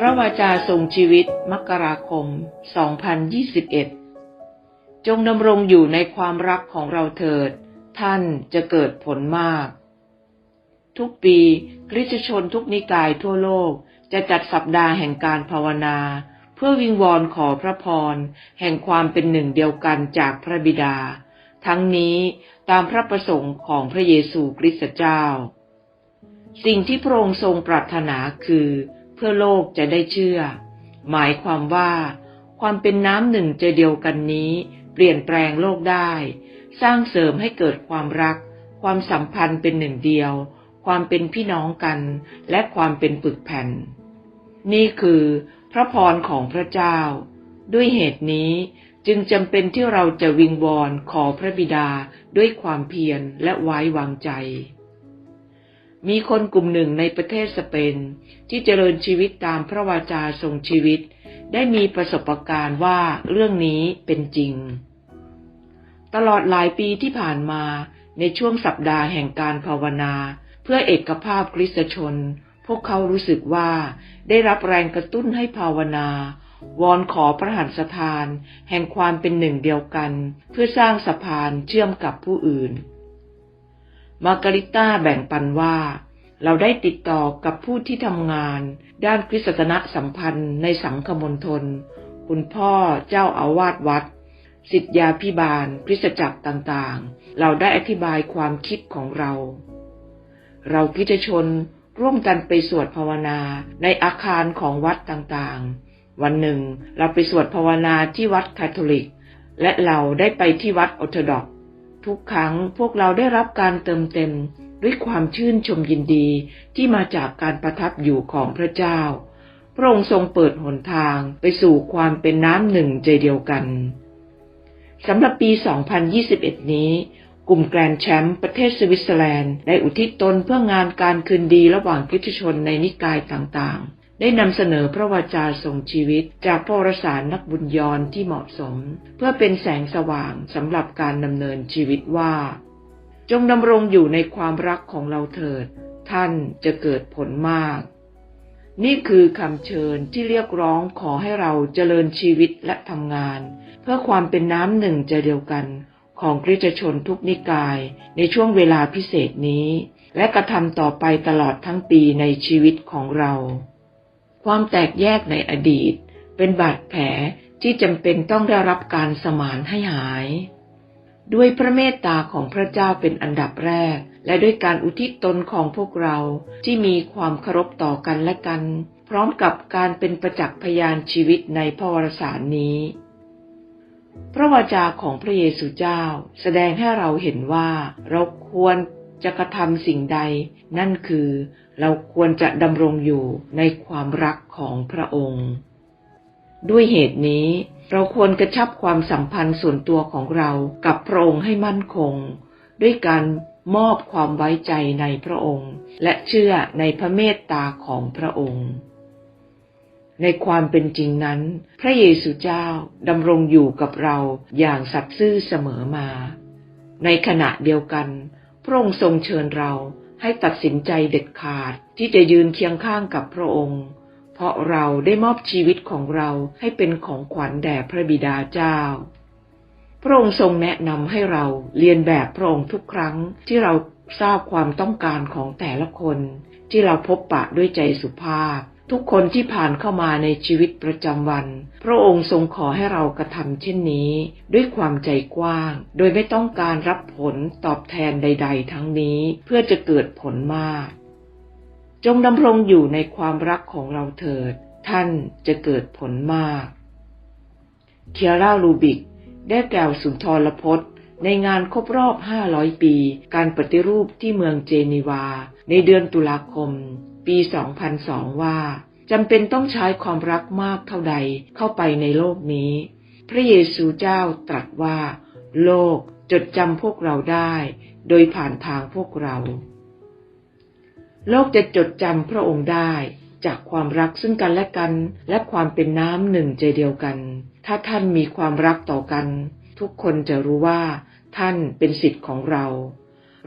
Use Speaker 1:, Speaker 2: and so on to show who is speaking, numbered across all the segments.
Speaker 1: พระวาจาทรงชีวิตมกราคม 2021 จงดำรงอยู่ในความรักของเราเถิด ท่านจะเกิดผลมาก ทุกปีคริสตชนทุกนิกายทั่วโลกจะจัดสัปดาห์แห่งการภาวนา เพื่อวิงวอนขอพระพร แห่งความเป็นหนึ่งเดียวกันจากพระบิดา ทั้งนี้ตามพระประสงค์ของพระเยซูคริสต์เจ้า สิ่งที่พระองค์ทรงปรารถนาคือ เพื่อโลกจะได้เชื่อ หมายความว่า ความเป็นน้ำหนึ่งใจเดียวกันนี้ เปลี่ยนแปลงโลกได้ สร้างเสริมให้เกิดความรัก ความสัมพันธ์เป็นหนึ่งเดียว ความเป็นพี่น้องกัน และความเป็นปึกแผ่น นี่คือพระพรของพระเจ้า ด้วยเหตุนี้จึงจำเป็นที่เราจะวิงวอนขอพระบิดาด้วยความเพียรและไว้วางใจ มีคนกลุ่มหนึ่งในประเทศสเปน ที่เจริญชีวิตตามพระวาจาทรงชีวิต ได้มีประสบการณ์ว่าเรื่องนี้เป็นจริง ตลอดหลายปีที่ผ่านมาในช่วงสัปดาห์แห่งการภาวนา เพื่อเอกภาพคริสตชน พวกเขารู้สึกว่า ได้รับแรงกระตุ้นให้ภาวนา วอนขอพระหัตถ์ทาน แห่งความเป็นหนึ่งเดียวกัน เพื่อสร้างสะพานเชื่อมกับผู้อื่น มาการิต้าแบ่งปันว่า เราได้ติดต่อกับผู้ที่ทำงาน ด้านคริสตนสัมพันธ์ในสังคมณฑลคุณพ่อเจ้าอาวาสวัด สิทธยาพิบาลคริสตจักรต่างๆ เราได้อธิบายความคิดของเรา เราคิดชนร่วมกันไปสวดภาวนาในอาคารของวัดต่างๆ วันหนึ่งเราไปสวดภาวนาที่วัดคาทอลิก และเราได้ไปที่วัดออร์โธดอก ทุกครั้งพวกเราได้รับการเติมเต็มด้วยความชื่นชมยินดีที่มาจากการประทับอยู่ของพระเจ้า พระองค์ทรงเปิดหนทางไปสู่ความเป็นน้ำหนึ่งใจเดียวกันสำหรับปี 2021 นี้ กลุ่มแกรนแชมป์ประเทศสวิตเซอร์แลนด์ ได้อุทิศตนเพื่องานการคืนดีระหว่างคริสตชนในนิกายต่างๆ ได้นำเสนอพระวจาทรงชีวิต จากพระรสารนักบุญยอนที่เหมาะสม เพื่อเป็นแสงสว่างสำหรับการดำเนินชีวิตว่า จงดำรงอยู่ในความรักของเราเถิด ท่านจะเกิดผลมาก นี่คือคำเชิญที่เรียกร้องขอให้เราเจริญชีวิตและทำงาน เพื่อความเป็นน้ำหนึ่งใจเดียวกันของคริสตชนทุกนิกายในช่วงเวลาพิเศษนี้ และกระทำต่อไปตลอดทั้งปีในชีวิตของเรา ความแตกแยกในอดีต เป็นบาดแผลที่จำเป็นต้องได้รับการสมานให้หาย ด้วยพระเมตตาของพระเจ้าเป็นอันดับแรก และด้วยการอุทิศตนของพวกเราที่มีความเคารพต่อกันและกัน พร้อมกับการเป็นประจักษ์พยานชีวิตในพระวรสารนี้ พระวจาของพระเยซูเจ้า แสดงให้เราเห็นว่าเราควรจะกระทำสิ่งใด นั่นคือ เราควรจะดำรงอยู่ในความรักของพระองค์ ด้วยเหตุนี้ เราควรกระชับความสัมพันธ์ส่วนตัวของเรากับพระองค์ให้มั่นคง ด้วยการมอบความไว้ใจในพระองค์ และเชื่อในพระเมตตาของพระองค์ ในความเป็นจริงนั้น พระเยซูเจ้าดำรงอยู่กับเราอย่างสัตย์ซื่อเสมอมา ในขณะเดียวกัน พระองค์ทรงเชิญเรา ให้ตัดสินใจเด็ดขาดที่จะยืนเคียงข้างกับพระองค์ เพราะเราได้มอบชีวิตของเราให้เป็นของขวัญแด่พระบิดาเจ้า พระองค์ทรงแนะนำให้เราเรียนแบบพระองค์ทุกครั้งที่เราทราบความต้องการของแต่ละคน ที่เราพบปะด้วยใจสุภาพ ทุกคนที่ผ่านเข้ามาในชีวิตประจำวัน พระองค์ทรงขอให้เรากระทำเช่นนี้ ด้วยความใจกว้าง โดยไม่ต้องการรับผลตอบแทนใด ๆ ทั้งนี้เพื่อจะเกิดผลมาก จงดำรงอยู่ในความรักของเราเถิด ท่านจะเกิดผลมาก เคียร่าลูบิก ได้กล่าวสุนทรพจน์ ในงานครบรอบ 500 ปี การปฏิรูปที่เมืองเจนีวา ในเดือนตุลาคม ปี 2002 ว่าจำเป็นต้องใช้ความรักมากเท่าใดเข้าไปในโลกนี้ พระเยซูเจ้าตรัสว่า โลกจดจำพวกเราได้ โดยผ่านทางพวกเรา โลกจะจดจำพระองค์ได้ จากความรักซึ่งกันและกันและความเป็นน้ำหนึ่งใจเดียวกัน ถ้าท่านมีความรักต่อกัน ทุกคนจะรู้ว่า ท่านเป็นสิทธิ์ของเรา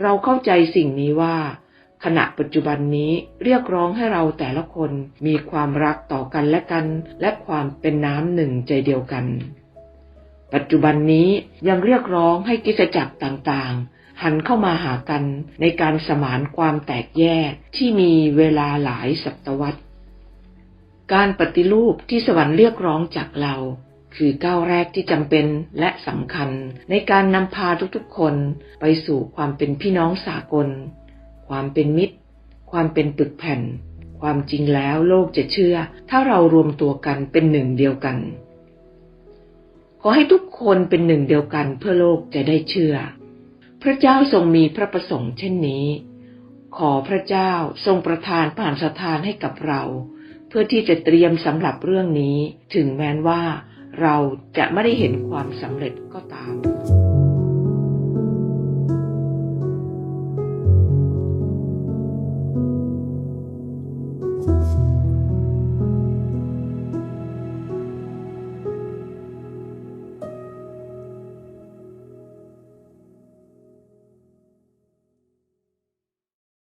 Speaker 1: เราเข้าใจสิ่งนี้ว่า ขณะปัจจุบันนี้เรียกร้องให้เราแต่ละคนมีความรักต่อกันและกัน และความเป็นน้ำหนึ่งใจเดียวกัน ปัจจุบันนี้ยังเรียกร้องให้กิจจักรต่างๆ หันเข้ามาหากันในการสมานความแตกแยกที่มีเวลาหลายศตวรรษการปฏิรูปที่สวรรค์เรียกร้องจากเรา คือก้าวแรกที่จำเป็นและสำคัญในการนำพาทุกๆคนไปสู่ความเป็นพี่น้องสากล ความเป็นมิตร ความเป็นปึกแผ่น ความจริงแล้วโลกจะเชื่อ ถ้าเรารวมตัวกันเป็นหนึ่งเดียวกัน ขอให้ทุกคนเป็นหนึ่งเดียวกันเพื่อโลกจะได้เชื่อ พระเจ้าทรงมีพระประสงค์เช่นนี้ ขอพระเจ้าทรงประทานผ่านสถานให้กับเรา เพื่อที่จะเตรียมสำหรับเรื่องนี้ ถึงแม้ว่า เราจะไม่ได้เห็นความสำเร็จก็ตาม